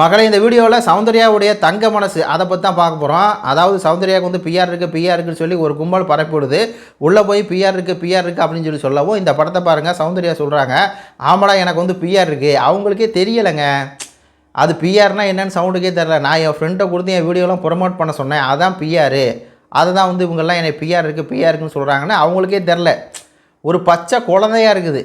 மகளே இந்த வீடியோவில் சௌந்தர்யாவுடைய தங்க மனசு அதை பற்றி தான் பார்க்க போகிறோம் அதாவது சௌந்தர்யாவுக்கு வந்து பிஆர் இருக்குது பிஆர் இருக்குன்னு சொல்லி ஒரு கும்பல் பரப்பிவிடுது. உள்ளே போய் பிஆர் இருக்குது பிஆர் இருக்குது அப்படின்னு சொல்லி சொல்லவும் இந்த படத்தை பாருங்கள் சௌந்தர்யா சொல்கிறாங்க ஆமாடா எனக்கு வந்து பிஆர் இருக்குது அவங்களுக்கே தெரியலைங்க. அது பிஆர்னால் என்னென்னு சவுண்டுக்கே தெரில நான் என் ஃப்ரெண்டை கொடுத்து என் வீடியோலாம் ப்ரொமோட் பண்ண சொன்னேன். அதான் பிஆர் அதை தான் வந்து இவங்கெல்லாம் என்னை பிஆர் இருக்குது பிஆர் இருக்குன்னு சொல்கிறாங்கன்னு அவங்களுக்கே தெரில ஒரு பச்சை குழந்தையா இருக்குது.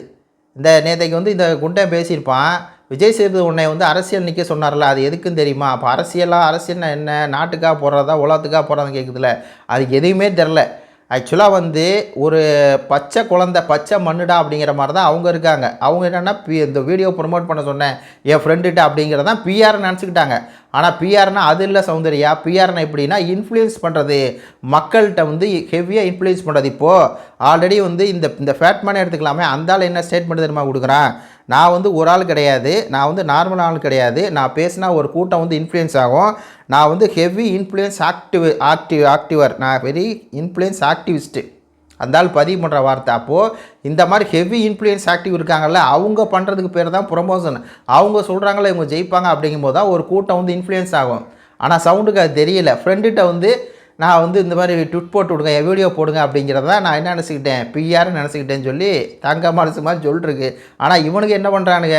இந்த நேத்தைக்கு வந்து இந்த குண்டை பேசியிருப்பான். விஜய் சேதுபதி உன்னை வந்து அரசியல் நிற்க சொன்னார்ல அது எதுக்குன்னு தெரியுமா? அப்போ அரசியலாக அரசியல்னா என்ன? நாட்டுக்காக போடுறதா உலகத்துக்காக போடுறதா கேட்குதுல அது எதுவுமே தெரில. ஆக்சுவலாக வந்து ஒரு பச்சை குழந்த பச்சை மண்ணுடா அப்படிங்கிற மாதிரி தான் அவங்க இருக்காங்க. அவங்க என்னென்னா பி இந்த வீடியோ ப்ரொமோட் பண்ண சொன்னேன் என் ஃப்ரெண்டுகிட்ட அப்படிங்கிறதான் பிஆர் நினச்சிக்கிட்டாங்க. ஆனால் பிஆர்னா அது இல்லை சௌந்தர்யா. பிஆர்னா எப்படின்னா இன்ஃப்ளூயன்ஸ் பண்ணுறது மக்கள்கிட்ட வந்து ஹெவியாக இன்ஃப்ளூயன்ஸ் பண்ணுறது இப்போது ஆல்ரெடி வந்து இந்த இந்த ஃபேட்மேனே எடுத்துக்கலாமே அந்த ஆள் என்ன ஸ்டேட்மெண்ட் தெரியுமா கொடுக்குறான்? நான் வந்து ஒரு ஆள் கிடையாது. நான் வந்து நார்மல் ஆள் கிடையாது. நான் பேசினா ஒரு கூட்டம் வந்து இன்ஃப்ளூயன்ஸ் ஆகும். நான் வந்து ஹெவி இன்ஃப்ளூயன்ஸ் ஆக்டிவ் ஆக்டிவ் ஆக்டிவர் நான் வெரி இன்ஃப்ளூயன்ஸ் ஆக்டிவிஸ்ட்டு அந்தால் பதிவு பண்ணுற வார்த்தை. அப்போது இந்த மாதிரி ஹெவி இன்ஃப்ளூயன்ஸ் ஆக்டிவ் இருக்காங்கல்ல அவங்க பண்ணுறதுக்கு பேர் தான் ப்ரொமோஷன் அவங்க சொல்கிறாங்களே இவங்க ஜெயிப்பாங்க அப்படிங்கும்போது தான் ஒரு கூட்டம் வந்து இன்ஃப்ளூயன்ஸ் ஆகும். ஆனால் சவுண்டுக்கு அது தெரியல. ஃப்ரெண்டுகிட்ட வந்து நான் வந்து இந்த மாதிரி ட்விட் போட்டு விடுங்க என் வீடியோ போடுங்க அப்படிங்கிறத நான் என்ன நினச்சிக்கிட்டேன்? பிஆர்னு நினச்சிக்கிட்டேன்னு சொல்லி தங்க மனசு மாதிரி சொல்லிருக்கு. ஆனால் இவனுக்கு என்ன பண்ணுறானுங்க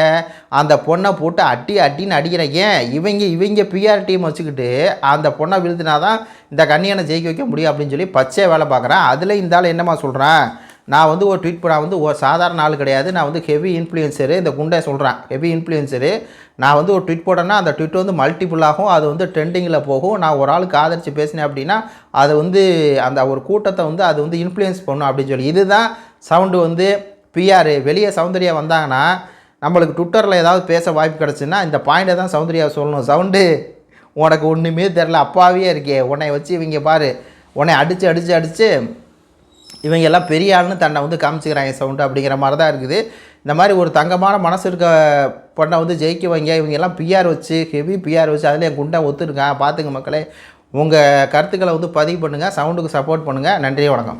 அந்த பொண்ணை போட்டு அடி அடின்னு அடிக்கிறேன் ஏன்? இவங்க இவங்க பிஆர் டீம் வச்சுக்கிட்டு அந்த பொண்ணை விழுதுனா தான் இந்த கண்ணியனை ஜெயிக்க வைக்க முடியும் அப்படின்னு சொல்லி பச்சை வேலை பார்க்குறேன். அதில் இந்த ஆள் என்னம்மா சொல்கிறேன் நான் வந்து ஒரு ட்வீட் நான் வந்து ஒரு சாதாரண ஆள் கிடையாது. நான் வந்து ஹெவி இன்ஃப்ளூயன்சரு இந்த குண்டை சொல்கிறேன் ஹெவி இன்ஃப்ளூயன்சரு நான் வந்து ஒரு ட்வீட் போட்டேன்னா அந்த ட்விட் வந்து மல்டிபிள் ஆகும். அது வந்து ட்ரெண்டிங்கில் போகும். நான் ஒரு ஆளுக்கு ஆதரித்து பேசினேன் அப்படின்னா அது வந்து அந்த ஒரு கூட்டத்தை வந்து அது வந்து இன்ஃப்ளூயன்ஸ் பண்ணும் அப்படின்னு சொல்லி. இதுதான் சவுண்டு வந்து பிஆர் வெளியே சௌந்தர்யா வந்தாங்கன்னா நம்மளுக்கு ட்விட்டரில் ஏதாவது பேச வாய்ப்பு கிடச்சுன்னா இந்த பாயிண்டை தான் சௌந்தர்யா சொல்லணும். சவுண்டு உனக்கு ஒன்றுமே தெரில அப்பாவே இருக்கே. உன்னை வச்சு இவங்க பாரு. உன்னை அடித்து அடித்து அடித்து இவங்க எல்லாம் பெரிய ஆள்னு தன்னை வந்து காமிச்சிக்கிறாங்க சவுண்டு அப்படிங்கிற மாதிரி தான் இருக்குது. இந்த மாதிரி ஒரு தங்கமான மனசு இருக்க பொண்ணை வந்து ஜெயிக்குவாங்க. இவங்க எல்லாம் பிஆர் வச்சு ஹெவி பிஆர் வச்சு அதில் என் குண்டை ஒத்துருக்கான். பார்த்துங்க மக்களே. உங்கள் கருத்துக்களை வந்து பதிவு பண்ணுங்கள் சவுண்டுக்கு சப்போர்ட் பண்ணுங்கள் நன்றி வணக்கம்.